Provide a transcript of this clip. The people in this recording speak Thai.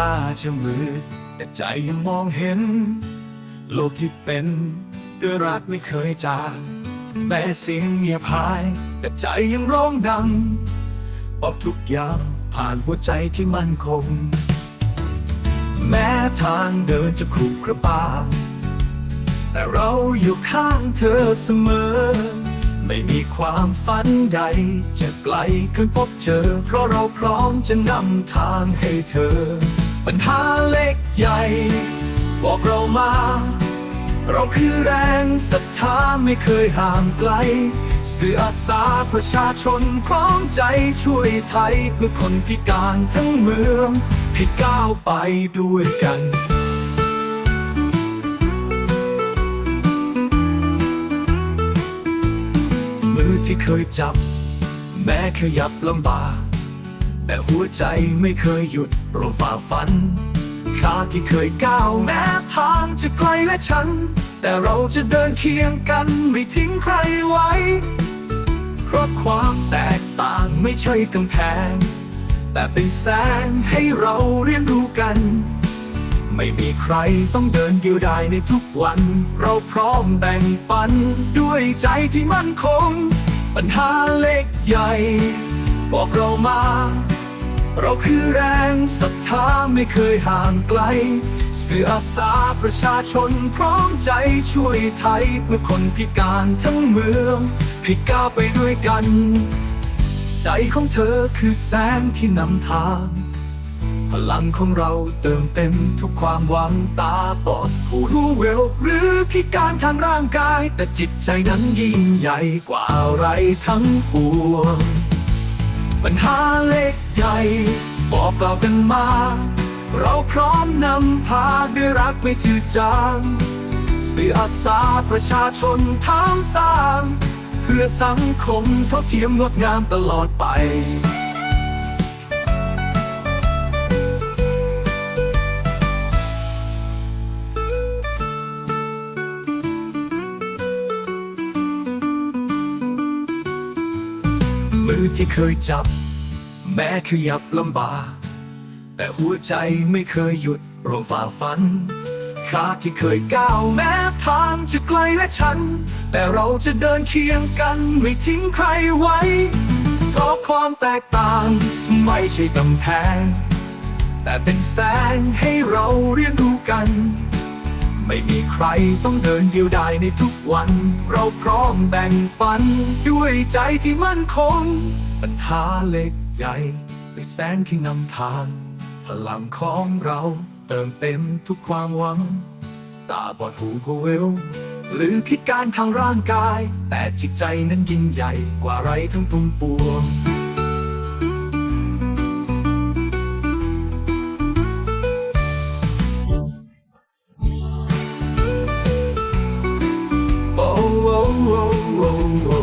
ตาจะมืดแต่ใจยังมองเห็น โลกที่เป็นด้วยรักไม่เคยจางแม้เสียงเงียบหาย แต่ใจยังร้องดังบอกทุกอย่างผ่านหัวใจที่มั่นคง แม้ทางเดินจะขรุขระปาแต่เราอยู่ข้างเธอเสมอ ไม่มีความฝันใด จะไกลเกินพบเจอ เพราะเราพร้อมจะนำทางให้เธอ ปัญหาเล็กใหญ่ บอกเรามา เราคือแรงศรัทธาไม่เคยห่างไกลเสื่ออาสาประชาชนพร้อมใจช่วยไทยเพื่อคนพิการทั้งเมือง ให้ก้าวไปด้วยกันมือที่เคยจับ แม้ขยับลำบาก แต่หัวใจไม่เคยหยุดรวมฝ่าฟันขาที่เคยก้าวแม้ทางจะไกลและชัน แต่เราจะเดินเคียงกันไม่ทิ้งใครไว้ เพราะความแตกต่างไม่ใช่กำแพง แต่เป็นแสงให้เราเรียนรู้กัน ไม่มีใครต้องเดินเดียวดายในทุกวัน เราพร้อมแบ่งปันด้วยใจที่มั่นคง ปัญหาเล็กใหญ่ บอกเรามา เราคือแรงศรัทธาไม่เคยห่างไกล เสื่ออาสาประชาชนพร้อมใจช่วยไทยเพื่อคนพิการทั้งเมืองให้ก้าวไปด้วยกัน ใจของเธอคือแสงที่นำทาง พลังของเราเติมเต็มทุกความหวังตาบอดผู้รู้เวลหรือพิการทางร่างกาย แต่จิตใจนั้นยิ่งใหญ่กว่าอะไรทั้งปวง ปัญหาเล็กใหญ่ บอกเล่ากันมา เราพร้อมนำพาด้วยรักไม่จืดจางเสื่ออาสาประชาชนทางสร้าง เพื่อสังคมเท่าเทียมงดงามตลอดไป มือที่เคยจับ แม้ขยับลำบาก แต่หัวใจไม่เคยหยุดรวมฝ่าฟัน ขาที่เคยก้าวแม้ทางจะไกลและชัน แต่เราจะเดินเคียงกันไม่ทิ้งใครไว้ เพราะความแตกต่างไม่ใช่กำแพง แต่เป็นแสงให้เราเรียนรู้กัน ไม่มีใครต้องเดินเดียวดายในทุกวัน เราพร้อมแบ่งปัน ด้วยใจที่มั่นคง ปัญหาเล็กใหญ่เป็นแสงที่นำทาง พลังของเราเติมเต็มทุกความหวัง ตาบอดหูหูเวลหรือพิการทางร่างกาย แต่จิตใจนั้นยิ่งใหญ่กว่าไรทั้งปวงปวง oh, oh, oh.